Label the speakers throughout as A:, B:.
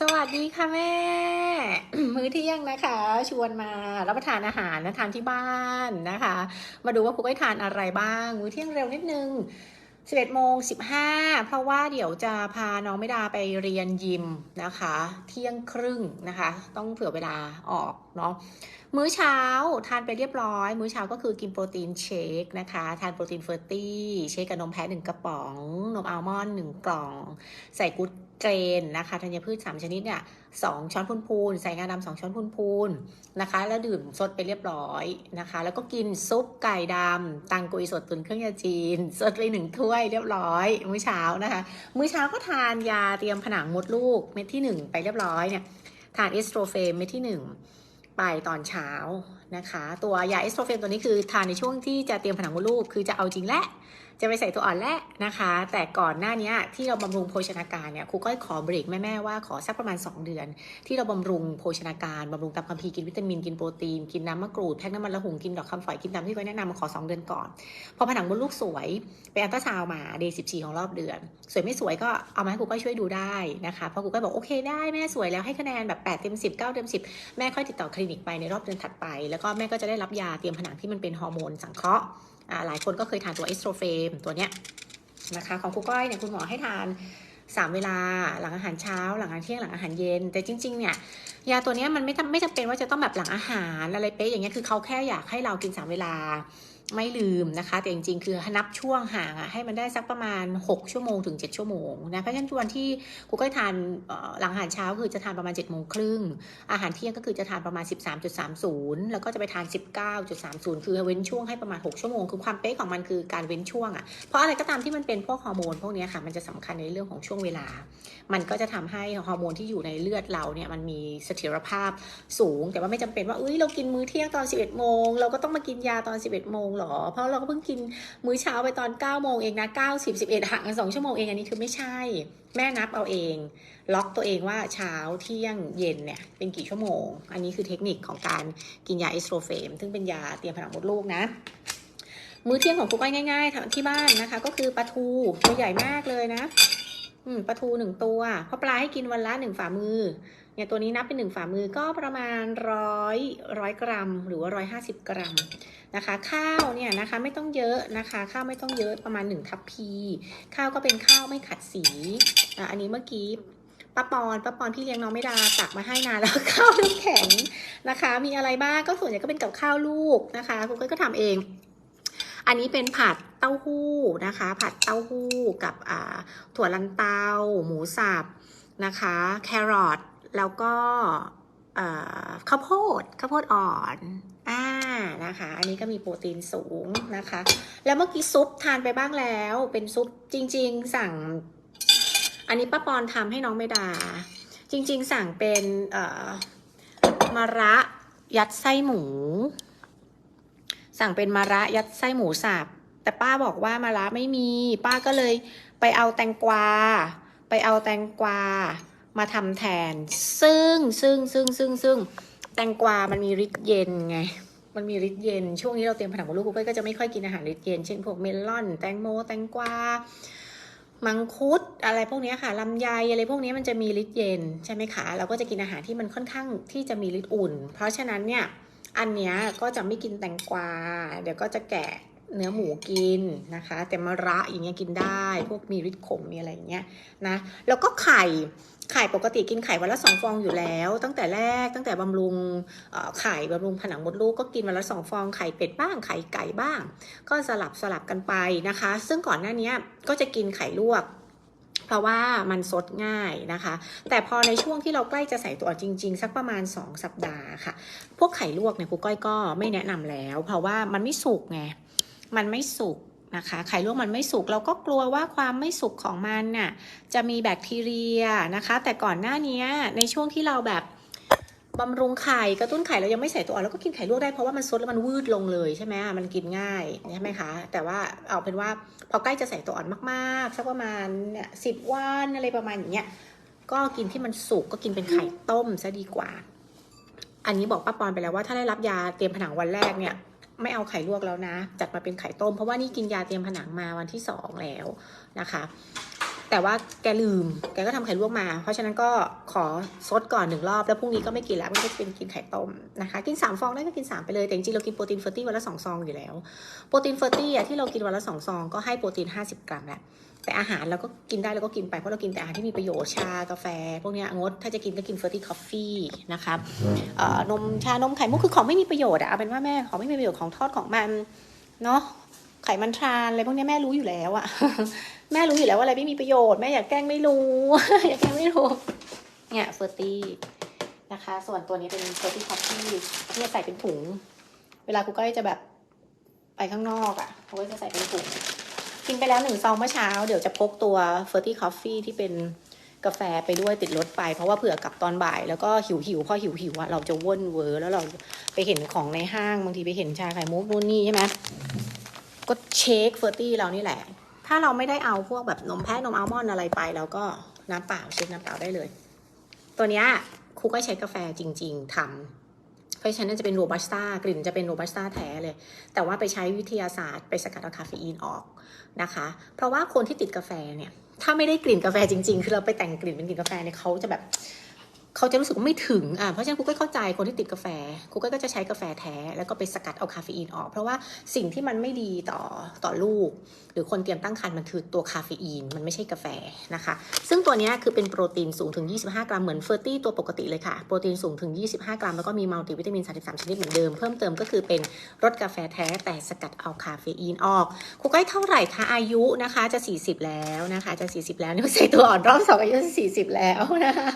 A: สวัสดีค่ะแม่ มื้อเที่ยงนะคะ ชวนมารับประทานอาหารนะทานที่บ้านนะคะ มาดูว่าครูก้อยทานอะไรบ้าง มื้อเที่ยงเร็วนิดนึง11โมง15 เพราะว่าเดี๋ยวจะพาน้องไม่ดาไปเรียนยิมนะคะ เที่ยงครึ่งนะคะ ต้องเผื่อเวลาออกเนาะมื้อเช้าทานไปเรียบร้อย มื้อเช้าก็คือกินโปรตีนเชคนะคะ ทานโปรตีนเฟอร์ตี้เชคกับนมแพะหนึ่งกระป๋อง นมอัลมอนด์หนึ่งกล่อง ใส่กูด เกรนนะคะธัญพืช3ชนิดเนี่ยสองช้อนพูนๆใส่งาดำสองช้อนพูนๆนะคะ แล้วดื่มสดไปเรียบร้อยนะคะ แล้วก็กินซุปไก่ดำตังกุยสดตุนเครื่องยาจีน สดไปหนึ่งถ้วยเรียบร้อย มื้อเช้านะคะ มื้อเช้าก็ทานยาเตรียมผนังมดลูกเม็ดที่1ไปเรียบร้อยเนี่ยทานเอสโตรเฟมเม็ดที่1ไปตอนเช้านะคะ ตัวยาเอสโตรเฟมตัวนี้คือทานในช่วงที่จะเตรียมผนังมดลูกคือจะเอาจริงและจะไปใส่ตัวอ่อนและนะคะ แต่ก่อนหน้านี้ที่เราบำรุงโภชนาการเนี่ยครูก้อยขอเบรกแม่ๆว่าขอสักประมาณ 2 เดือน ที่เราบำรุงโภชนาการบำรุงตามคัมภีร์กินวิตามินกินโปรตีน กินน้ำมะกรูดแพ็กน้ำมันละหุงกินดอกคำฝอยกินตามที่ก้อยแนะนำมาขอ 2 เดือนก่อน พอผนังมดลูกสวยไปอัลตราซาวน์มาเดย์14ของรอบเดือน สวยไม่สวยก็เอามาให้ครูก้อยช่วยดูได้นะคะเพราะครูก้อยบอกโอเคได้แม่สวยแล้วให้คะแนนแบบ8เต็ม10 9เต็ม10 แม่ค่อยติดต่อคลินิกไปในรอบเดือนถัดไป แล้วก็แม่ก็จะได้รับยาเตรียมผนังที่มันเป็นฮอร์โมนสังเคราะห์ หลายคนก็เคยทานตัวเอสโตรเฟมตัวเนี้ยนะคะของครูก้อยเนี่ยคุณหมอให้ทาน 3 เวลาหลังอาหารเช้า หลังอาหารเที่ยงหลังอาหารเย็น แต่จริง ๆ เนี่ยยาตัวนี้มันไม่จำไม่จำเป็นว่าจะต้องแบบหลังอาหารอะไรเป๊ะอย่างเงี้ยคือเขาแค่อยากให้เรากิน 3 เวลา ไม่ลืมนะคะ แต่จริงๆ คือนับช่วงห่างอะให้มันได้สักประมาณ 6 ชั่วโมงถึง 7 ชั่วโมงนะเพราะฉะนั้นวันที่ครูก็ทานหลังอาหารเช้าคือจะทานประมาณ7โมงครึ่งอาหารเที่ยงก็คือจะทานประมาณ 13.30 แล้วก็จะไปทาน 19.30 คือเว้นช่วงให้ประมาณ 6 ชั่วโมง คือความเป๊ะของมันคือการเว้นช่วงอะเพราะอะไรก็ตามที่มันเป็นพวกฮอร์โมนพวกนี้ค่ะมันจะสำคัญในเรื่องของช่วงเวลา มันก็จะทำให้ฮอร์โมนที่อยู่ในเลือดเราเนี่ยมันมีเสถียรภาพสูง แต่ว่าไม่จำเป็นว่าเอ้ยเรากินมื้อเที่ยงตอน 11โมงเราก็ต้องมากินยาตอน 11โมงหรอ เพราะเราก็เพิ่งกินมื้อเช้าไปตอน9โมงเองนะ9 10 11ห่างกัน2ชั่วโมงเองอันนี้คือไม่ใช่ แม่นับเอาเอง ล็อกตัวเองว่าเช้าเที่ยงเย็นเนี่ยเป็นกี่ชั่วโมง อันนี้คือเทคนิคของการกินยาเอสโตรเฟมซึ่งเป็นยาเตรียมผนังมดลูกนะมื้อเที่ยงของครูก้อยง่าย ๆทำที่บ้านนะคะ ก็คือปลาทูตัวใหญ่มากเลยนะ อืมปลาทูหนึ่งตัว เพราะปลาให้กินวันละหนึ่งฝ่ามือ เนี่ยตัวนี้นับเป็นหนึ่งฝ่ามือก็ประมาณร้อยร้อยกรัม หรือว่าร้อยห้าสิบกรัมนะคะ ข้าวเนี่ยนะคะไม่ต้องเยอะนะคะ ข้าวไม่ต้องเยอะประมาณหนึ่งทัพพี ข้าวก็เป็นข้าวไม่ขัดสีอะอันนี้เมื่อกี้ป้าปอนป้าปอนพี่เลี้ยงน้องไม่ดาตักมาให้นานแล้วข้าวน้ำแข็งนะคะ มีอะไรบ้างก็ส่วนใหญ่ก็เป็นกับข้าวลูกนะคะคุณก้อยก็ทำเอง อันนี้เป็นผัดเต้าหู้นะคะ ผัดเต้าหู้กับถั่วลันเตา หมูสับนะคะ แครอทแล้วก็ข้าวโพดข้าวโพดอ่อนอ่านะคะ อันนี้ก็มีโปรตีนสูงนะคะ แล้วเมื่อกี้ซุปทานไปบ้างแล้ว เป็นซุปจริง ๆ สั่ง อันนี้ป้าปอนทำให้น้องไม่ดา จริง ๆ สั่งเป็นมะระยัดไส้หมู สั่งเป็นมะระยัดไส้หมูสับแต่ป้าบอกว่ามะระไม่มี ป้าก็เลยไปเอาแตงกวา ไปเอาแตงกวา มาทำแทน ซึ่งซึ่งซึ่งซึ่งซึ่งแตงกวา มันมีฤทธิ์เย็นไง มันมีฤทธิ์เย็น ช่วงนี้เราเตรียมผนังลูกกูก็จะไม่ค่อยกินอาหารฤทธิ์เย็น เช่นพวกเมลอน แตงโม แตงกวา มังคุด อะไรพวกนี้ค่ะ ลำไยอะไรพวกนี้มันจะมีฤทธิ์เย็นใช่ไหมคะ เราก็จะกินอาหารที่มันค่อนข้างที่จะมีฤทธิ์อุ่น เพราะฉะนั้นเนี่ย อันเนี้ยก็จะไม่กินแตงกวา เดี๋ยวก็จะแกะเนื้อหมูกินนะคะ แต่มะระอย่างเงี้ยกินได้ พวกมีฤทธิ์ขมมีอะไรอย่างเงี้ยนะ แล้วก็ไข่ไข่ปกติกินไข่วันละสองฟองอยู่แล้ว ตั้งแต่แรกตั้งแต่บำรุงไข่บำรุงผนังมดลูกก็กินวันละสองฟองไข่เป็ดบ้างไข่ไก่บ้าง ก็สลับสลับกันไปนะคะ ซึ่งก่อนหน้านี้ก็จะกินไข่ลวก เพราะว่ามันซดง่ายนะคะ แต่พอในช่วงที่เราใกล้จะใส่ตัวจริง ๆ สักประมาณ 2 สัปดาห์ค่ะ พวกไข่ลวกเนี่ยครูก้อยก็ไม่แนะนำแล้ว เพราะว่ามันไม่สุกไงมันไม่สุกนะคะไข่ลวกมันไม่สุกเราก็กลัวว่าความไม่สุกของมันน่ะจะมีแบคทีเรียนะคะ แต่ก่อนหน้านี้ในช่วงที่เราแบบ บำรุงไข่กระตุ้นไข่เรายังไม่ใส่ตัวอ่อนเราก็กินไข่ลวกได้เพราะว่ามันซดแล้วมันวืดลงเลยใช่ไหมมันกินง่ายใช่ไหมคะ แต่ว่าเอาเป็นว่าพอใกล้จะใส่ตัวอ่อนมากๆสักประมาณเนี่ยสิบวันอะไรประมาณอย่างเงี้ยก็กินที่มันสุกก็กินเป็นไข่ต้มซะดีกว่า อันนี้บอกป้าปอนไปแล้วว่าถ้าได้รับยาเตรียมผนังวันแรกเนี่ยไม่เอาไข่ลวกแล้วนะ จัดมาเป็นไข่ต้ม เพราะว่านี่กินยาเตรียมผนังมาวันที่สองแล้วนะคะ แต่ว่าแกลืม แกก็ทำไข่ลวกมา เพราะฉะนั้นก็ขอซดก่อนหนึ่งรอบ แล้วพรุ่งนี้ก็ไม่กินแล้วไม่ได้เป็นกินไข่ต้มนะคะ กินสามฟองได้ก็กินสามไปเลย แต่จริงๆเรากินโปรตีนเฟอร์ตี้วันละสองซองอยู่แล้ว โปรตีนเฟอร์ตี้อะที่เรากินวันละสองซองก็ให้โปรตีนห้าสิบกรัมแหละแต่อาหารเราก็กินได้เราก็กินไปเพราะเรากินแต่อาหารที่มีประโยชน์ชากาแฟ พวกนี้งดถ้าจะกินก็กินเฟอร์ตี้คอฟฟี่นะครับนมชานมไข่มุกคือของไม่มีประโยชน์อะเอาเป็นว่าแม่ของไม่มีประโยชน์ของทอดของมันเนาะ ไขมันทรานอะไรพวกนี้แม่รู้อยู่แล้วอะแม่รู้อยู่แล้วว่าอะไรไม่มีประโยชน์แม่อยากแกล้งไม่รู้อยากแกล้งไม่รู้เนี่ยเฟอร์ตี้นะคะ ส่วนตัวนี้เป็นเฟอร์ตี้คอฟฟี่เนี่ยใส่เป็นถุง เวลากูก็จะแบบไปข้างนอกอะเขาก็จะใส่เป็นถุงกินไปแล้วหนึ่งซองเมื่อเช้าเดี๋ยวจะพกตัว f e r t y Coffee ที่เป็นกาแฟไปด้วยติดรถไปเพราะว่าเผื่อกลับตอนบ่าย แล้วก็หิวหิวพอหิวหิวอะเราจะว่นเวอร์แล้วเราไปเห็นของในห้างบางทีไปเห็นชาไข่มุกนู่นนี่ใช่ไหม ก็เชคเฟอร์ตี้เรานี่แหละ ถ้าเราไม่ได้เอาพวกแบบนมแพะนมอัลมอนด์อะไรไปเราก็น้ำเปล่าเช็คน้ำเปล่าได้เลย ตัวเนี้ยครูก็ใช้กาแฟจริง ๆทำเพราะฉะนั้นจะเป็นโรบัสต้ากลิ่นจะเป็นโรบัสต้าแท้เลย แต่ว่าไปใช้วิทยาศาสตร์ไปสกัดเอาคาเฟอีนออกนะคะ เพราะว่าคนที่ติดกาแฟเนี่ยถ้าไม่ได้กลิ่นกาแฟจริง ๆ คือเราไปแต่งกลิ่นเป็นกลิ่นกาแฟเนี่ยเขาจะแบบ เขาจะรู้สึกไม่ถึงอ่าเพราะฉะนั้นครูก็เข้าใจคนที่ติดกาแฟครูก็จะใช้กาแฟแท้ แล้วก็ไปสกัดเอาคาเฟอีนออก เพราะว่าสิ่งที่มันไม่ดีต่อต่อลูก หรือคนเตรียมตั้งครรภ์มันคือตัวคาเฟอีน มันไม่ใช่กาแฟนะคะ ซึ่งตัวนี้คือเป็นโปรตีนสูงถึง 25 กรัมเหมือนเฟอร์ตี้ตัวปกติเลยค่ะ โปรตีนสูงถึง 25 กรัม แล้วก็มีมัลติวิตามิน 33 ชนิดเหมือนเดิม เพิ่มเติมก็คือเป็นรสกาแฟแท้แต่สกัดเอาคาเฟอีนออกครูก้เท่าไหร่คะอายุนะคะจะ 40 แล้วนะคะจะ 40 แล้วนี่ใส่ตัวอ่อนรอบสองอายุ40 แล้วนะคะ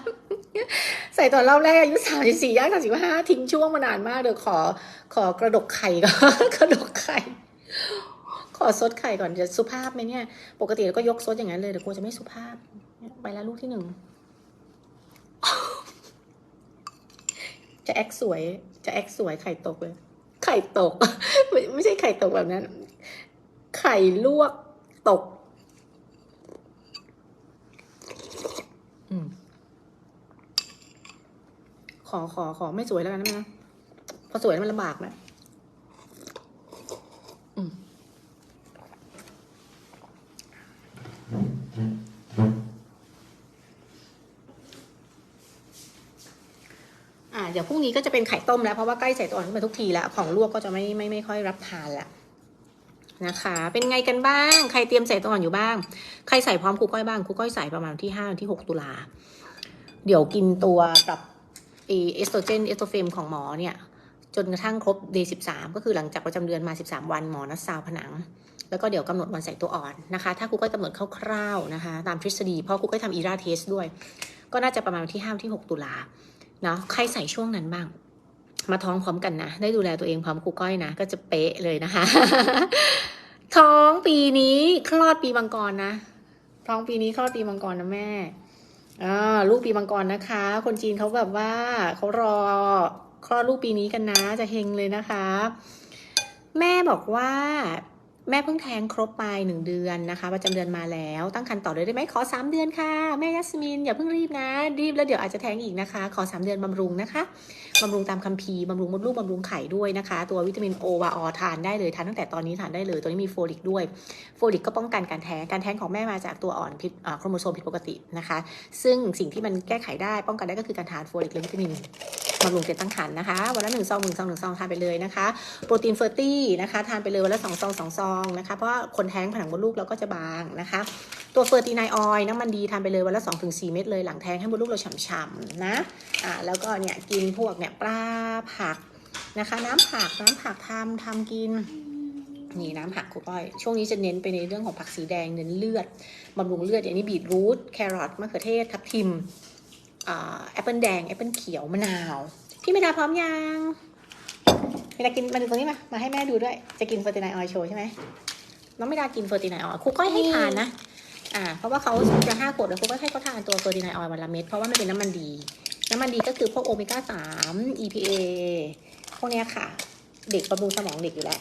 A: ใส่ตอนรอบแรกอายุ34ย่าง35ทิ้งช่วงมานานมากเดี๋ยวขอ ขอกระดกไข่ก่อนกระดกไข่ ขอซดไข่ก่อนจะสุภาพไหมเนี่ย ปกติเราก็ยกซดอย่างนั้นเลยเดี๋ยวกลัวจะไม่สุภาพ ไปแล้วลูกที่หนึ่งจะแอคสวย จะแอคสวยไข่ตกเลย ไข่ตก ไม่ไม่ใช่ไข่ตกแบบนั้น ไข่ลวกตก อืม ข อขอขอไม่สวยแล้วกันนะแม่นะพอสวยมันลำบากนะอ่าเดี๋ยวพรุ่งนี้ก็จะเป็นไข่ต้มแล้ว เพราะว่าใกล้ใส่ตัวอ่อนขึ้นมาทุกทีแล้ว ของลวกก็จะไม่ไม่ไม่ค่อยรับทานละนะคะ เป็นไงกันบ้าง ใครเตรียมใส่ตัวอ่อนอยู่บ้าง ใครใส่พร้อมครูก้อยบ้างครูก้อยใส่ประมาณที่ห้าที่หกตุลา เดี๋ยวกินตัวกับ เอสโตรเจนเอสโตรเฟมของหมอเนี่ยจนกระทั่งครบเดย์สิบสามก็คือหลังจากประจำเดือนมาสิบสามวันหมอนัดซาวผนัง แล้วก็เดี๋ยวกำหนดวันใส่ตัวอ่อนนะคะ ถ้าครูก้อยกำหนดคร่าวๆนะคะ ตามทฤษฎีเพราะครูก้อยทำอีราเทสด้วย ก็น่าจะประมาณวันที่ห้าวที่หกตุลาเนาะใครใส่ช่วงนั้นบ้าง มาท้องพร้อมกันนะ ได้ดูแลตัวเองพร้อมครูก้อยนะ ก็จะเป๊ะเลยนะคะ ท้องปีนี้คลอดปีมังกรนะ ท้องปีนี้คลอดปีมังกรนะแม่ อ่าลูกปีมังกรนะคะ คนจีนเขาแบบว่าเขารอคลอดลูกปีนี้กันนะจะเฮงเลยนะคะ แม่บอกว่า แม่เพิ่งแท้งครบไปหนึ่งเดือนนะคะประจำเดือนมาแล้ว ตั้งครรภ์ต่อเลยได้ไหมขอสามเดือนค่ะ แม่ยัสมินอย่าเพิ่งรีบนะรีบแล้วเดี๋ยวอาจจะแท้งอีกนะคะ ขอสามเดือนบำรุงนะคะบำรุงตามคัมภีร์บำรุงมดลูกบำรุงไข่ด้วยนะคะ ตัววิตามินโอวาออทานได้เลยทานตั้งแต่ตอนนี้ทานได้เลยตัวนี้มีโฟลิกด้วยโฟลิกก็ป้องกันการแท้งการแท้งของแม่มาจากตัวอ่อนผิดโครโมโซมผิดปกตินะคะ ซึ่งสิ่งที่มันแก้ไขได้ป้องกันได้ก็คือการทานโฟลิกและวิตามินบำรุงเกล็ดตั้งครรภ์นะคะวันละหนึ่งซองหนึ่งซองหนึ่งซองทานไปเลยนะคะ โปรตีนเฟอร์ตี้นะคะทานไปเลยวันละสองซองสองซองนะคะ เพราะว่าคนแท้งผนังมดลูกเราก็จะบางนะคะ ตัวเฟอร์ตีนายออยน้ำมันดีทานไปเลยวันละ 2-4ถึงเม็ดเลยหลังแท้งให้มดลูกเราฉ่ำๆนะอ่าแล้วก็เนี่ยกินพวกเนี่ยปลาผักนะคะ น้ำผักน้ำผักทำทำกินนี่น้ำผักครูก้อย ช่วงนี้จะเน้นไปในเรื่องของผักสีแดงเน้นเลือดบำรุงเลือดอย่างนี้บีทรูทแครอทมะเขือเทศทับทิมแอปเปิลแดงแอปเปิลเขียวมะนาว พี่เมดาพร้อมยัง เวลากินมาดูตรงนี้มา มาให้แม่ดูด้วย จะกินเฟอร์ตินายออยโชว์ใช่ไหม น้องไม่ดากินเฟอร์ตินายออยครูก้อยให้ทานนะ อ่า เพราะว่าเขาจะห้าขวดแล้วครูก็ให้เขาทานตัวเฟอร์ตินายออยวันละเม็ด เพราะว่ามันเป็นน้ำมันดี น้ำมันดีก็คือพวกโอเมก้าสาม EPA พวกเนี้ยค่ะ เด็กบำรุงสมองเด็กอยู่แล้ว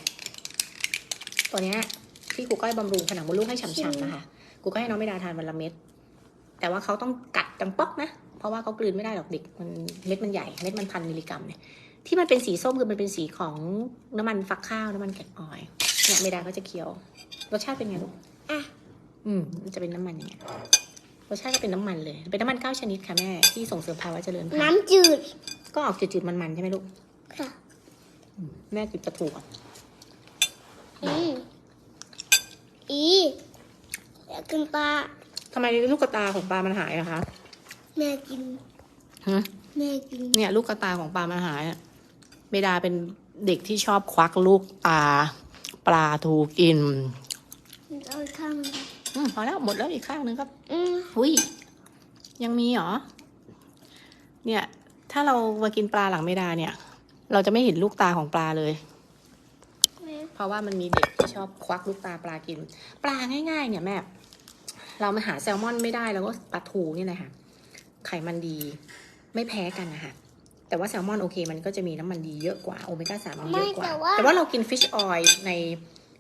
A: ตัวเนี้ยที่ครูก้อยบำรุงผนังมดลูกให้ฉ่ำๆนะคะครูก็ให้น้องไม่ดาทานวันละเม็ด แต่ว่าเขาต้องกัดดังป๊อกนะ เพราะว่าเขากลืนไม่ได้หรอกเด็ก มันเม็ดมันใหญ่ เม็ดมันพันมิลลิกรัมเนี่ย ที่มันเป็นสีส้มคือมันเป็นสีของน้ำมันฟักข้าวน้ำมันแกงออยล์เนี่ยไม่ได้ก็จะเคี้ยว รสชาติเป็นไงลูก
B: อะ
A: อืมมันจะเป็นน้ำมันอย่างเงี้ยรสชาติก็เป็นน้ำมันเลย เป็นน้ำมันเก้าชนิดค่ะแม่ที่ส่งเสริมภาวะเจริญพันธุ์
B: น้ำจืด
A: ก็ออกจืดๆมันๆใช่ไหมลูก
B: ค่ะ
A: แม่กินปลาทูก่อน
B: อืมอีอยากกินปลา
A: ทำไมลูกกระตาของปลามันหายอะคะ
B: แม่กิน
A: ฮะ
B: แม่กิน
A: เนี่ยลูกกระตาของปลามันหายอะ เมดาเป็นเด็กที่ชอบควักลูกตาปลาทูกิน
B: เอาอีกข้างหนึ่ง
A: อืมพอแล้วหมดแล้วอีกข้างนึงครับ
B: อืม
A: อุ้ยยังมีเหรอ เนี่ย ถ้าเรามากินปลาหลังเมดาเนี่ย เราจะไม่เห็นลูกตาของปลาเลย
B: แม่
A: เพราะว่ามันมีเด็กที่ชอบควักลูกตาปลากิน ปลาง่าย ๆ เนี่ยแม่เรามาหาแซลมอนไม่ได้แล้วก็ปลาทูเนี่ยนะคะไขมันดี ไม่แพ้กันนะคะ แต่ว่าแซลมอนโอเค มันก็จะมีน้ำมันดีเยอะกว่าโอเมก้าสามมันเยอะกว่า แต่ว่าเรากินฟิชออยล์ใน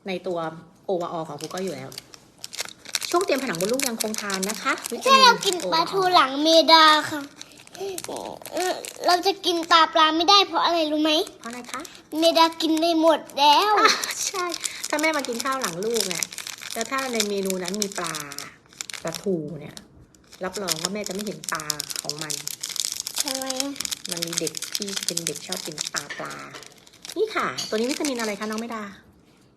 A: ในตัวโอวาออของกูก็อยู่แล้ว ช่วงเตรียมผนังมดลูกยังคงทานนะคะวิตา
B: ถ้า
A: มิน
B: เรากินปลาทูหลังเมดาค่ะเอ่อเราจะกินตาปลาไม่ได้เพราะอะไรรู้ไหม
A: เพราะอะไรคะ
B: เมดากินได้หมดแล้ว
A: อะใช่ถ้าแม่มากินข้าวหลังลูกเนี่ยแล้วถ้าในเมนูนั้นมีปลาปลาทูเนี่ย รับรองว่าแม่จะไม่เห็นปลาของมัน
B: ทำไมอะ
A: มันมีเด็กที่เป็นเด็กชอบกินปลาปลา นี่ค่ะ ตัวนี้วิตามินอะไรคะน้องไม่ดา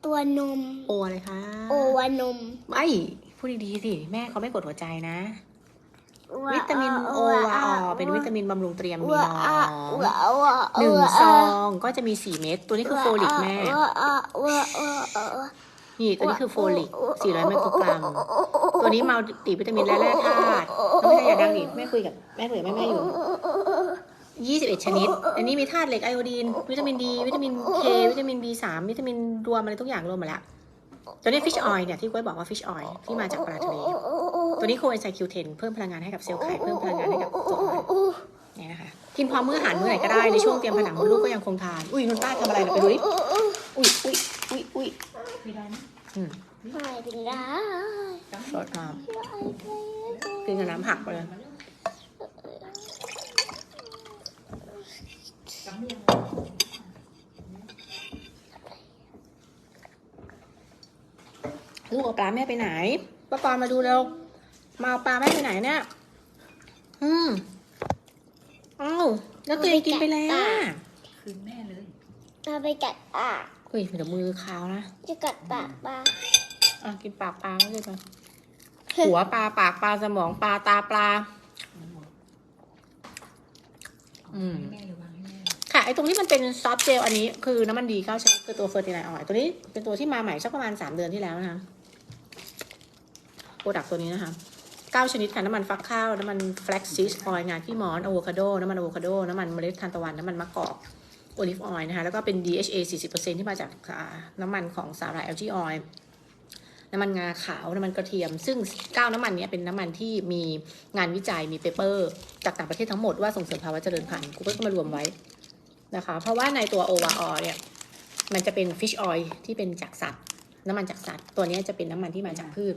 B: ตัวนม
A: โออะไรคะ
B: โอวานม
A: ไม่พูดดีๆสิแม่เขาไม่กดหัวใจนะ วิตามินโอวาออเป็นวิตามินบำรุงเตรียมมี
B: วะ
A: น้
B: อะ
A: อง
B: วะวะ
A: หนึ่ง
B: วะ
A: ซองก็จะมีสี่เม็ดตัวนี้คือโฟลิกแม่
B: นี่
A: ตัวนี้คือโฟลิก 400 ไมโครกรัม ตัวนี้มัลติวิตามินและแร่ธาตุน้องไม่ได้อย่าดังดิแม่คุยกับแม่คุยกับแม่แม่อยู่ 21 ชนิด อันนี้มีธาตุเหล็กไอโอดีน วิตามินดี วิตามินเควิตามิน B3 วิตามินรวมอะไรทุกอย่างรวมหมาแล้ว ตัวนี้ฟิชออยเนี่ยที่ก้อยบอกว่าฟิชออยที่มาจากปลาทะเล ตัวนี้โคเอนไซม์คิวเทนเพิ่มพลังงานให้กับเซลล์ไข่เพิ่มพลังงานให้กับตัวอ่เนี่ยนะคะกินพร้อมมื้ออาหารมื้อไหนก็ได้ในช่วงเตรียมผนังมดลูกก็ยังคงทาน อุ้ยนุ่นต้าทำอะไรนะไปดูดิอุ้ยอุ้ยอุ้ยอุ้ย
C: ไม่ได้นะ
A: อืม
B: ไม่เป็นไร
A: สดงามกินกับน้ำผักไปเลย
C: กำเนียง
A: ลูกเอาปลาแม่ไปไหนป้าปอนมาดูเร็ว มาเอาปลาแม่ไปไหนเนี่ย อืมเอ้าแล้วตัวเองกินไปแล้ว
C: คืนแม่เลย
B: เอาไปกัดปา ก
A: อุ้ยเดี๋ยวมือขาวนะ
B: จะกัดปากปลา
A: อะกินปากปลาก็เลยไปหัวปลาปากปลาสมองปลาตาปลา อืม
C: ให้แม่หรือวางให้แม่
A: ค่ะไอตรงที่มันเป็นซอฟต์เจลอันนี้คือน้ำมันดีเก้าชนิดคือตัวเฟอร์ติไลน์ออยล์ตัวนี้เป็นตัวที่มาใหม่สักประมาณสามเดือนที่แล้วนะคะโปรดักตัวนี้นะคะเก้าชนิดค่ะน้ำมันฟักข้าว น้ำมันแฟลกซีสออยล์งาขี้หมอนอะโวคาโด น้ำมันอะโวคาโด น้ำมันเมล็ดทานตะวัน น้ำมันมะกอก โอลิฟออยล์นะคะ แล้วก็เป็น DHA 40%ที่มาจากอ่าน้ำมันของสาหร่ายแอลจีออยล์น้ำมันงาขาว น้ำมันกระเทียม ซึ่งเก้าน้ำมันเนี้ยเป็นน้ำมันที่มีงานวิจัยมีเปเปอร์ จากต่างประเทศทั้งหมดว่าส่งเสริมภาวะเจริญพันธุ์กูก็มารวมไว้นะคะ เพราะว่าในตัวโอวาออเนี่ยมันจะเป็นฟิชออยที่เป็นจากสัตว์ น้ำมันจากสัตว์ ตัวนี้จะเป็นน้ำมันที่มาจากพืช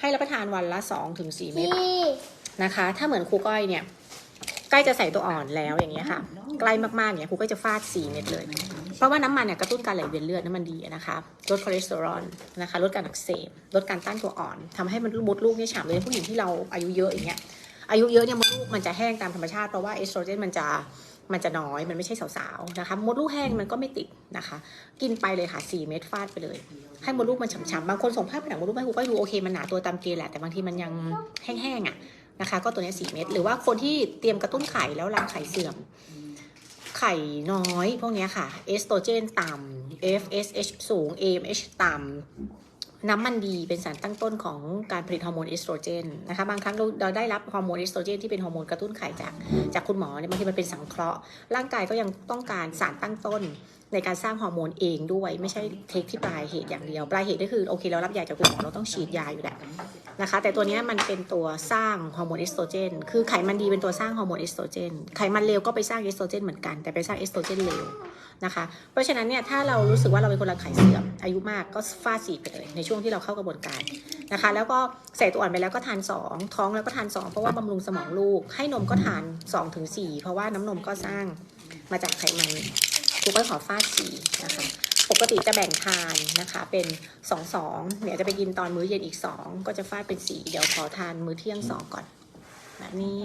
A: ให้รับประทานวันละ 2-4ถึง4เม็ด
B: พี่
A: นะคะ ถ้าเหมือนครูก้อยเนี่ยใก ล้จะใส่ตัวอ่อนแล้วอย่างเงี้ยค่ะ ใกล้มากๆเนี่ยครูก็จะฟาด 4 เม็ดเลย เพราะว่าน้ำมันเนี่ยกระตุ้นการไหลเวียนเลือดน้ำมันดีนะคะลดคอเลสเตอรอลนะคะลดการอักเสบลดการต้านตัวอ่อนทำให้มันมดลูกเนี่ยฉ่ำเลยผู้หญิงที่เราอายุเยอะอย่างเงี้ยอายุเยอะเนี่ยมดลูกมันจะแห้งตามธรรมชาติเพราะว่าเอสโตรเจนมันจะมันจะน้อยมันไม่ใช่สาวๆนะคะมดลูกแห้งมันก็ไม่ติดนะคะ กินไปเลยค่ะ 4 เม็ดฟาดไปเลย ให้มดลูกมันฉ่ำๆบางคนส่งภาพผนังมดลูกให้ครูก็ดูโอเคมันหนาตัวตามเกณฑ์แหละแต่บางทีมันยังแห้งๆอะ นะคะ ก็ตัวนี้ 4 เม็ดหรือว่าคนที่เตรียมกระตุ้นไข่แล้วรังไข่เสื่อม ไข่น้อยพวกนี้ค่ะเอสโตรเจนต่ำ FSH สูง AMH ต่ำน้ำมันดีเป็นสารตั้งต้นของการผลิตฮอร์โมนเอสโตรเจนนะคะบางครั้งเราได้รับฮอร์โมนเอสโตรเจนที่เป็นฮอร์โมนกระตุ้นไข่จากจากคุณหมอเนี่ยบางทีมันเป็นสังเคราะห์ร่างกายก็ยังต้องการสารตั้งต้น ในการสร้างฮอร์โมนเองด้วย ไม่ใช่เทคที่ปลายเหตุอย่างเดียว ปลายเหตุก็คือโอเคเรารับยาจากคุณหมอเราต้องฉีดยาอยู่แหละนะคะ แต่ตัวนี้มันเป็นตัวสร้างฮอร์โมนเอสโตรเจนคือไขมันดีเป็นตัวสร้างฮอร์โมนเอสโตรเจนไขมันเลวก็ไปสร้างเอสโตรเจนเหมือนกันแต่ไปสร้างเอสโตรเจนเลวนะคะเพราะฉะนั้นเนี่ยถ้าเรารู้สึกว่าเราเป็นคนรังไข่เสื่อมอายุมากก็ฟาดสีไปเลยในช่วงที่เราเข้ากระบวนการนะคะ แล้วก็ใส่ตัวอ่อนไปแล้วก็ทาน 2 ท้องแล้วก็ทาน 2 เพราะว่าบำรุงสมองลูก ให้นมก็ทาน2ถึง4เพราะว่าน้ำนมก็สร้างมาจากไขมัน ครูก็ขอฟาดสีนะคะ ปกติจะแบ่งทานนะคะ เป็นสองสองเดี๋ยวจะไปกินตอนมื้อเย็นอีกสองก็จะฟาดเป็นสีเดี๋ยวขอทานมื้อเที่ยงสองก่อนแบบนี้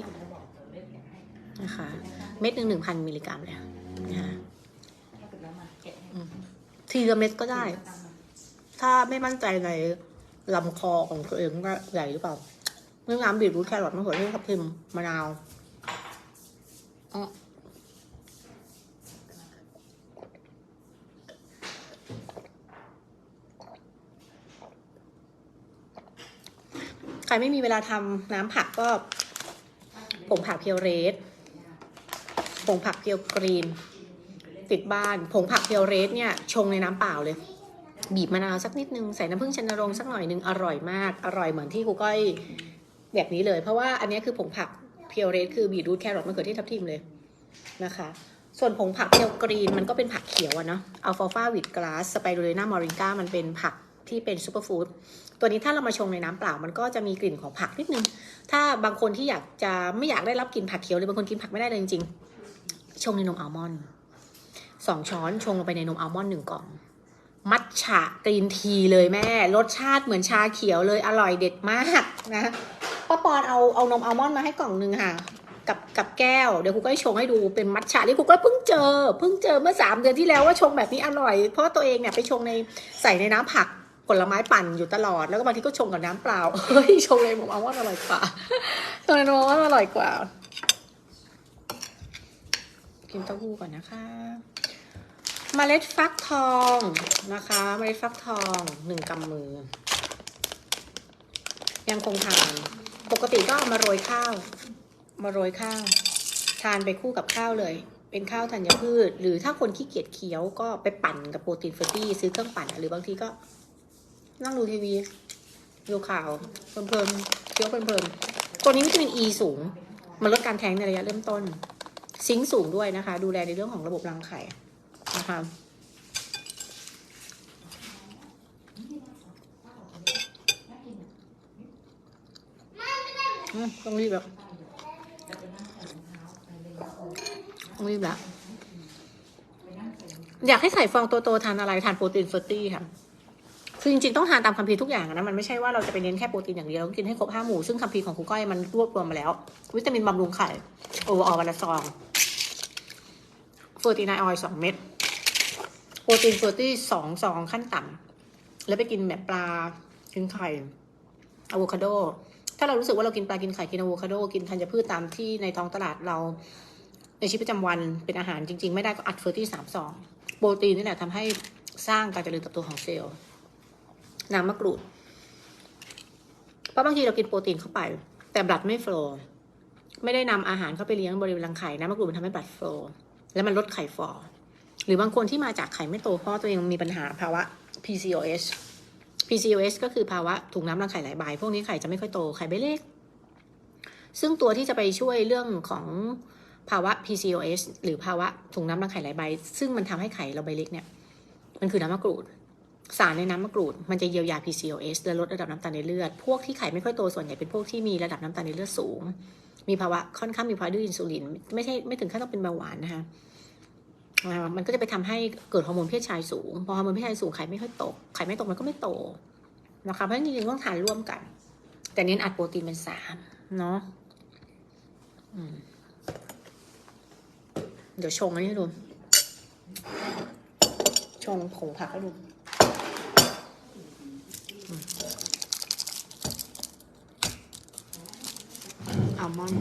A: นะคะเม็ดหนึ่งหนึ่งพันมิลลิกรัมเลยนะคะ
C: ถ้าเกิดเรามาแกะ
A: ทีละเม็ดก็ได้ ถ้าไม่มั่นใจในลำคอของตัวเองว่าใหญ่หรือเปล่าเมื่อน้ำบีบรูทแครอทมะเขือเทศทับทิมมะนาว ใครไม่มีเวลาทำน้ำผักก็ผงผักเพียวเรสผงผักเพียวกรีน ติดบ้านผงผักเพียวเรสเนี่ยชงในน้ำเปล่าเลย บีบมะนาวสักนิดนึงใส่น้ำผึ้งชนรงสักหน่อยนึงอร่อยมากอร่อยเหมือนที่ครูก้อยแบบนี้เลย เพราะว่าอันนี้คือผงผักเพียวเรสคือบีทรูทแครอทมะเขือเทศทับทิมเลยนะคะ ส่วนผงผักเพียวกรีนมันก็เป็นผักเขียวอะเนาะอัลฟาฟาวิดกลาสสไปรูเลนามอริงกามันเป็นผัก ที่เป็นซูเปอร์ฟู้ดตัวนี้ถ้าเรามาชงในน้ำเปล่ามันก็จะมีกลิ่นของผักนิดนึง ถ้าบางคนที่อยากจะไม่อยากได้รับกลิ่นผักเขียวเลยบางคนกินผักไม่ได้เลยจริงๆ ชงในนมอัลมอนด์สองช้อนชงลงไปในนมอัลมอนด์หนึ่งกล่อง มัทฉะกรีนทีเลยแม่ รสชาติเหมือนชาเขียวเลยอร่อยเด็ดมากนะป้าปอนเอาเอานมอัลมอนด์มาให้กล่องหนึ่งค่ะกับกับแก้วเดี๋ยวครูก็ชงให้ดูเป็นมัทฉะที่ครูก็เพิ่งเจอเพิ่งเจอเมื่อสามเดือนที่แล้วว่าชงแบบนี้อร่อย เพราะตัวเองเนี่ยไปชงในใส่ในน้ำผัก ผลไม้ปั่นอยู่ตลอด แล้วก็บางทีก็ชงกับน้ำเปล่าเฮ้ยชงในนมอัลมอนด์อร่อยกว่าตัวในนมอัลมอนด์อร่อยกว่า กินเต้าหู้ก่อนนะคะเมล็ดฟักทองนะคะเมล็ดฟักทองหนึ่งกำมือ ยังคงทาน ปกติก็เอามาโรยข้าว มาโรยข้าว ทานไปคู่กับข้าวเลย เป็นข้าวธัญพืช หรือถ้าคนขี้เกียจเคี้ยวก็ไปปั่นกับโปรตีนเฟอร์ตี้ซื้อเครื่องปั่นหรือบางทีก็ นั่งดูทีวีดูข่าวเพลินๆเคี้ยวเพลินๆตัวนี้วิตามินอ e ีสูง มันลดการแท้งในระยะเริ่มต้น ซิงค์สูงด้วยนะคะ ดูแลในเรื่องของระบบรังไข่นะคะต้องรีบแบบต้องรีบละอยากให้ไข่ฟองโตๆทานอะไร ทานโปรตีนเฟอร์ตี้ค่ะ คือจริงๆต้องทานตามคัมภีร์ทุกอย่างนะมันไม่ใช่ว่าเราจะไปเน้นแค่โปรตีนอย่างเดียวต้องกินให้ครบห้าหมู่ซึ่งคัมภีร์ของครูก้อยมันรวบรวมมาแล้ว วิตามินบำรุงไข่โอวอร์ออลวันละซองเฟอร์ตินายออยสองเม็ดโปรตีนเฟอร์ตี้สองซองขั้นต่ำแล้วไปกินแบบปลากินไข่อะโวคาโดถ้าเรารู้สึกว่าเรากินปลากินไข่กินอะโวคาโดกินธัญพืชตามที่ในท้องตลาดเรา ในชีวิตประจำวันเป็นอาหารจริง ๆ ไม่ได้ก็อัดเฟอร์ตี้สามซองโปรตีนนี่แหละทำให้สร้างการเจริญเติบโตของเซลล์ น้ำมะกรูด เพราะบางทีเรากินโปรตีนเข้าไป แต่บลัดไม่โฟลว์ไม่ได้นำอาหารเข้าไปเลี้ยงบริเวณรังไข่น้ำมะกรูดมันทำให้บลัดโฟลว์แล้วมันลดไข่ฟอหรือบางคนที่มาจากไข่ไม่โตเพราะตัวเองมีปัญหาภาวะ PCOS PCOS ก็คือภาวะถุงน้ำรังไข่หลายใบพวกนี้ไข่จะไม่ค่อยโตไข่ใบเล็ก ซึ่งตัวที่จะไปช่วยเรื่องของภาวะ PCOS หรือภาวะถุงน้ำรังไข่หลายใบ ซึ่งมันทำให้ไข่เราใบเล็กเนี่ย มันคือน้ำมะกรูด สารในน้ำมะกรูดมันจะเยียวยา PCOS และลดระดับน้ำตาลในเลือด พวกที่ไข่ไม่ค่อยโตส่วนใหญ่เป็นพวกที่มีระดับน้ำตาลในเลือดสูง มีภาวะค่อนข้างมีภาวะดื้ออินซูลิน ไม่ใช่ไม่ถึงขั้นต้องเป็นเบาหวานนะคะมันก็จะไปทำให้เกิดฮอร์โมนเพศชายสูง พอฮอร์โมนเพศชายสูงไข่ไม่ค่อยตก ไข่ไม่ตกมันก็ไม่โตนะคะ เพราะฉะนั้นจริงๆต้องทานร่วมกัน แต่เน้นอัดโปรตีนเป็นสามเนาะเดี๋ยวชงอันนี้ดู ชงผงผักให้ดู อัลมอนด์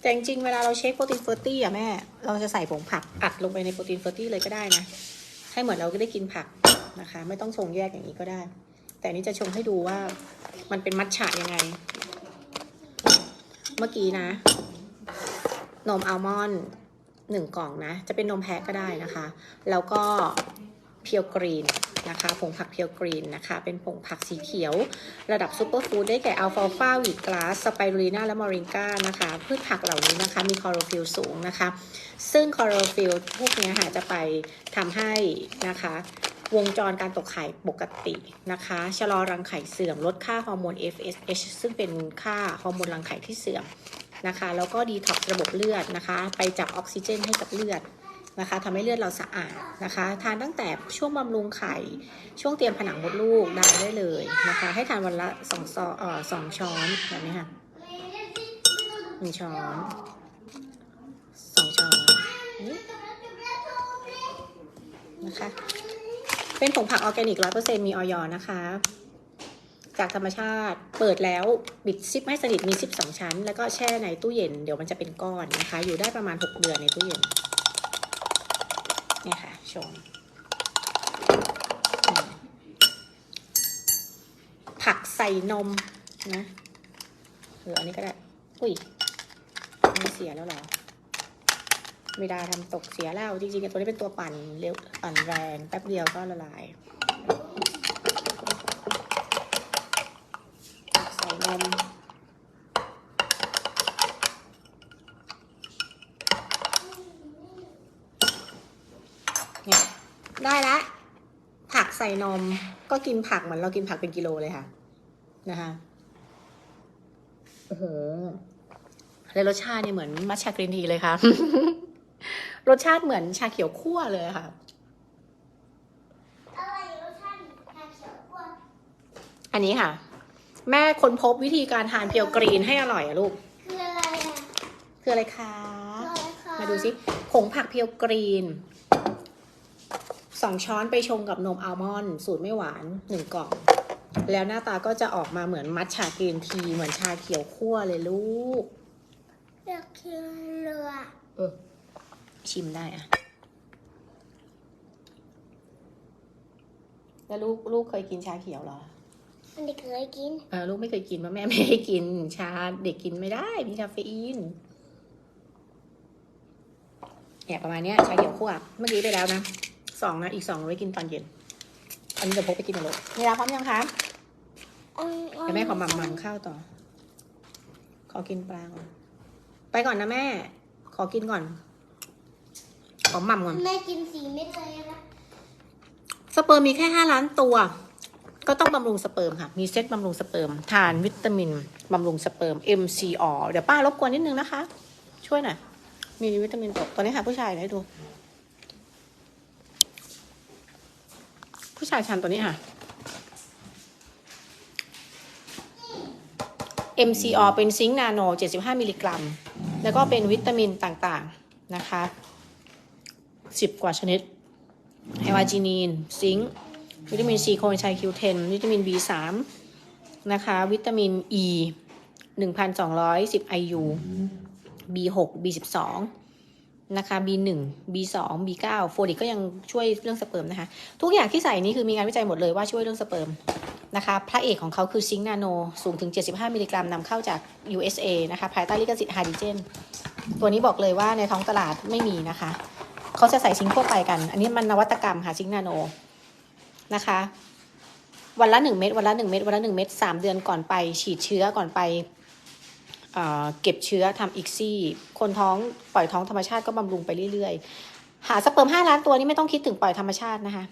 A: แต่จริงๆ เวลาเราเช็คโปรตีนเฟอร์ตี้อะแม่ เราจะใส่ผงผักอัดลงไปในโปรตีนเฟอร์ตี้เลยก็ได้นะ ให้เหมือนเราก็ได้กินผักนะคะ ไม่ต้องชงแยกอย่างนี้ก็ได้ แต่นนี้จะชงให้ดูว่ามันเป็นมัทฉะยังไง เมื่อกี้นะ นมอัลมอนด์หนึ่งกล่องนะ จะเป็นนมแพะก็ได้นะคะ แล้วก็เพียวกรีนนะคะผงผักเพียวกรีนนะคะ เป็นผงผักสีเขียว ระดับซูเปอร์ฟู้ดได้แก่อัลฟาฟาวีกลาสสไปรูลีนาและมอริงกานะคะ พืชผักเหล่านี้นะคะ มีคอโรฟิลสูงนะคะ ซึ่งคอโรฟิลพวกนี้ค่ะจะไปทำให้นะคะ วงจรการตกไข่ปกตินะคะชะลอรังไข่เสื่อมลดค่าฮอร์โมน FSH ซึ่งเป็นค่าฮอร์โมนรังไข่ที่เสื่อมนะคะแล้วก็ดีท็อกซ์ระบบเลือดนะคะ ไปจับออกซิเจนให้กับเลือดนะคะทำให้เลือดเราสะอาดนะคะ ทานตั้งแต่ช่วงบำรุงไข่ ช่วงเตรียมผนังมดลูกได้ได้เลยนะคะ ให้ทานวันละสองซอเออสองช้อนแบบนี้ค่ะหนึ่งช้อนสองช้อนนะคะ เป็นผงผักออร์แกนิกร้อยเปอร์เซ็นต์มีออยอนะคะ จากธรรมชาติเปิดแล้วบิดซิปให้สนิทมีซิปสองชั้น แล้วก็แช่ในตู้เย็น เดี๋ยวมันจะเป็นก้อนนะคะ อยู่ได้ประมาณ6เดือนในตู้เย็นเนี่ยค่ะชมผักใส่นมนะเอออันนี้ก็ได้ อุ้ยไม่เสียแล้วหรอ ไม่ได้ทำตกเสียแล้ว จริงๆตัวนี้เป็นตัวปั่นเร็วปั่นแรงแป๊บเดียวก็ละลาย ใส่นมเนี่ยได้ละ ผักใส่นม ก็กินผักเหมือนเรากินผักเป็นกิโลเลยค่ะ นะคะโอ้โหแล้วรสชาติเนี่ยเหมือนมัทฉะกรีนทีเลยค่ะ รสชาติเหมือนชาเขียวคั่วเลยค่ะ
B: อะไรรสชาติชาเขียวกว่า
A: อันนี้ค่ะ แม่ค้นพบวิธีการทานเพียวกรีนให้อร่อยอะลูก
B: คืออะไรอะ
A: คืออะไรคะ
B: คืออะไรคะ
A: มาดูสิผงผักเพียวกรีนสองช้อนไปชงกับนมอัลมอนด์สูตรไม่หวานหนึ่งกล่อง แล้วหน้าตาก็จะออกมาเหมือนมัทฉะกรีนทีเหมือนชาเขียวคั่วเลยลูก
B: อยากกินเรือ
A: เออ ชิมได้อะแล้วลูกลูกเคยกินชาเขียวเหรอ
B: อันนี้เคยกิน
A: เออลูกไม่เคยกินเพราะแม่ไม่ให้กิน ชาเด็กกินไม่ได้มีคาเฟอีนเนี่ยประมาณเนี้ยชาเขียวคั่วเมื่อกี้ไปแล้วนะสองนะอีกสองไว้กินตอนเย็น อันนี้จะพกไปกินในรถเวลาพร้อมยังคะเดี๋ยวแม่ขอหมั่ำหมั่ำข้าวต่อ ขอกินปลาก่อน ไปก่อนนะแม่ ขอกินก่อน ขอหม่ำก่อน
B: แม่กินสีเม็ดเลยนะ
A: สเปิร์มมีแค่ห้าล้านตัว ก็ต้องบำรุงสเปิร์มค่ะ มีเซตบำรุงสเปิร์ม ทานวิตามินบำรุงสเปิร์ม MCO เดี๋ยวป้ารบกวนนิดนึงนะคะ ช่วยหน่อย มีวิตามินตกตอนนี้ค่ะ ผู้ชายให้ดู ผู้ชายทานตัวนี้ค่ะ MCO เป็นซิงค์นาโน 75 มิลลิกรัม แล้วก็เป็นวิตามินต่างๆ นะคะ 10 กว่าชนิดไฮวาจีนีน ซิงค์ วิตามินซีโคเอนไซม์คิวเทนวิตามิน B3 นะคะ วิตามิน E 1,210 IU B6 B12 นะคะ B1 B2 B9 โฟลิกก็ยังช่วยเรื่องสเปิร์มนะคะ ทุกอย่างที่ใส่นี่คือมีงานวิจัยหมดเลยว่าช่วยเรื่องสเปิร์มนะคะ พระเอกของเขาคือซิงค์นาโน สูงถึง 75 มิลลิกรัมนำเข้าจาก USA นะคะ ภายใต้ลิขสิทธิ์ฮาร์ดิเจน ตัวนี้บอกเลยว่าในท้องตลาดไม่มีนะคะ เขาจะใส่ซิงค์ทั่วไปกัน อันนี้มันนวัตกรรมค่ะซิงค์นาโนนะคะ วันละหนึ่งเม็ดวันละหนึ่งเม็ดวันละหนึ่งเม็ดสามเดือนก่อนไปฉีดเชื้อก่อนไปเเก็บเชื้อทำอีกซี่ คนท้องปล่อยท้องธรรมชาติก็บำรุงไปเรื่อยๆ หาสเปิร์มห้าล้านตัวนี้ไม่ต้องคิดถึงปล่อยธรรมชาตินะคะ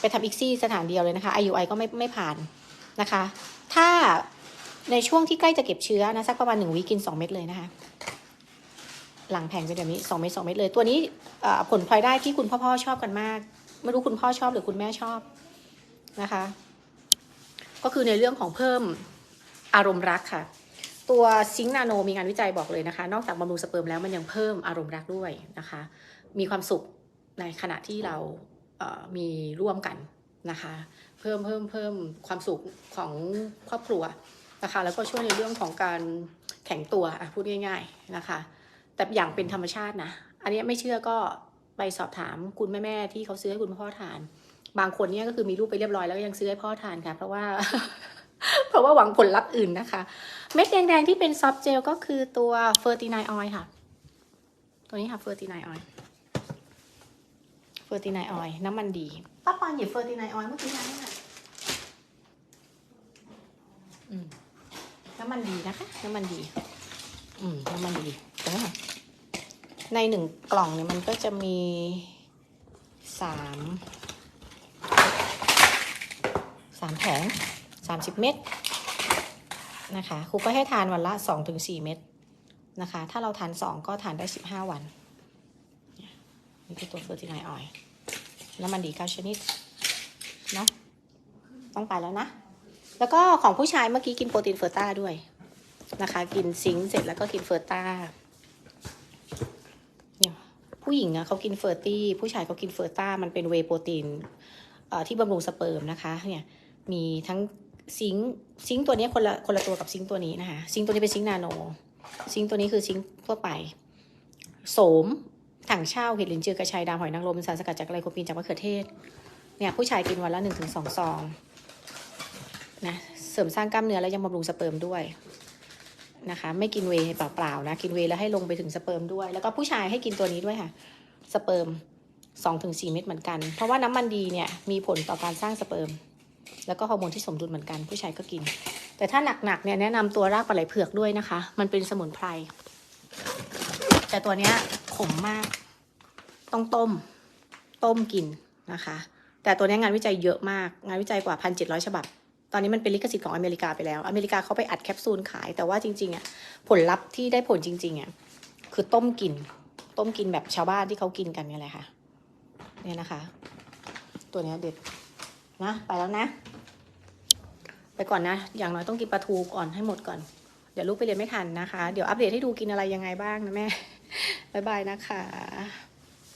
A: ไปทำอีกซี่สถานเดียวเลยนะคะ IUI ก็ไม่ไม่ผ่านนะคะ ถ้าในช่วงที่ใกล้จะเก็บเชื้อนะสักประมาณหนึ่งวิกินสองเม็ดเลยนะคะ หลังแผงเป็นแบบนี้สองเม็ดสองเม็ดเลย ตัวนี้ผลพลอยได้ที่คุณพ่อพ่อชอบกันมาก ไม่รู้คุณพ่อชอบหรือคุณแม่ชอบนะคะ ก็คือในเรื่องของเพิ่มอารมณ์รักค่ะ ตัวซิงค์นาโนมีงานวิจัยบอกเลยนะคะ นอกจากบำรุงสเปิร์มแล้วมันยังเพิ่มอารมณ์รักด้วยนะคะ มีความสุขในขณะที่เรามีร่วมกันนะคะ เพิ่มเพิ่มเพิ่มความสุขของครอบครัวนะคะ แล้วก็ช่วยในเรื่องของการแข็งตัวพูดง่าย ๆนะคะ แต่อย่างเป็นธรรมชาตินะ อันนี้ไม่เชื่อก็ไปสอบถามคุณแม่ๆที่เขาซื้อให้คุณพ่อทาน บางคนเนี่ยก็คือมีลูกไปเรียบร้อยแล้วก็ยังซื้อให้พ่อทานค่ะ เพราะว่า เพราะว่าหวังผลลัพธ์อื่นนะคะ เม็ดแดงๆที่เป็นซอฟต์เจลก็คือตัวเฟอร์ตินายออยค่ะ ตัวนี้ค่ะเฟอร์ตินายออยเฟอร์ตินายออยน้ำมันดีป้าปอนหยิบเฟอร์ตินายออยเมื่อกี้นั้นน่ะอืมน้ำมันดีนะคะ น้ำมันดี อืม น้ำมันดีแต่ว่า ในหนึ่งกล่องเนี่ยมันก็จะมีสาม3แผง30เม็ดนะคะครูก็ให้ทานวันละ2-4เม็ดนะคะ ถ้าเราทาน2ก็ทานได้15วันเนี่ยนี่คือตัวเฟอร์ติไนออยล์น้ำมันดีเก้าชนิด เนาะต้องไปแล้วนะ แล้วก็ของผู้ชายเมื่อกี้กินโปรตีนเฟอร์ต้าด้วยนะคะ กินซิงค์เสร็จแล้วก็กินเฟอร์ต้า ผู้หญิงอะเขากินเฟอร์ตี้ผู้ชายเขากินเฟอร์ต้ามันเป็นเวโปรตีนที่บำรุงสเปิร์มนะคะเนี่ยมีทั้งซิงซิงตัวนี้คนละคนละตัวกับซิงตัวนี้นะคะซิงตัวนี้เป็นซิงนาโน ซิงตัวนี้คือซิงทั่วไปโสมถังเช่าเห็ดลินจือกระชายดำหอยนางรมสารสกัดจากไลโคปีนจากมะเขือเทศเนี่ยผู้ชายกินวันละหนึ่งถึงสองซองนะเสริมสร้างกล้ามเนื้อและยังบำรุงสเปิร์มด้วย นะคะ ไม่กินเวย์เปล่าๆนะ กินเวย์แล้วให้ลงไปถึงสเปิร์มด้วย แล้วก็ผู้ชายให้กินตัวนี้ด้วยค่ะ สเปิร์มสองถึงสี่เม็ดเหมือนกัน เพราะว่าน้ำมันดีเนี่ยมีผลต่อการสร้างสเปิร์ม แล้วก็ฮอร์โมนที่สมดุลเหมือนกัน ผู้ชายก็กิน แต่ถ้าหนักๆเนี่ยแนะนำตัวรากปลาไหลเผือกด้วยนะคะ มันเป็นสมุนไพร แต่ตัวเนี้ยขมมาก ต้องต้ม ต้มกินนะคะ แต่ตัวเนี้ยงานวิจัยเยอะมาก งานวิจัยกว่าพันเจ็ดร้อยฉบับ ตอนนี้มันเป็นลิขสิทธิ์ของอเมริกาไปแล้ว อเมริกาเขาไปอัดแคปซูลขาย แต่ว่าจริงๆอะผลลัพธ์ที่ได้ผลจริงๆอะคือต้มกิน ต้มกินแบบชาวบ้านที่เขากินกันนี่แหละค่ะ เนี่ยนะคะ ตัวเนี้ยเด็ดนะ ไปแล้วนะ ไปก่อนนะ อย่างน้อยต้องกินปลาทูก่อนให้หมดก่อน เดี๋ยวลูกไปเรียนไม่ทันนะคะ เดี๋ยวอัปเดตให้ดูกินอะไรยังไงบ้างนะแม่ บ๊ายบายนะคะ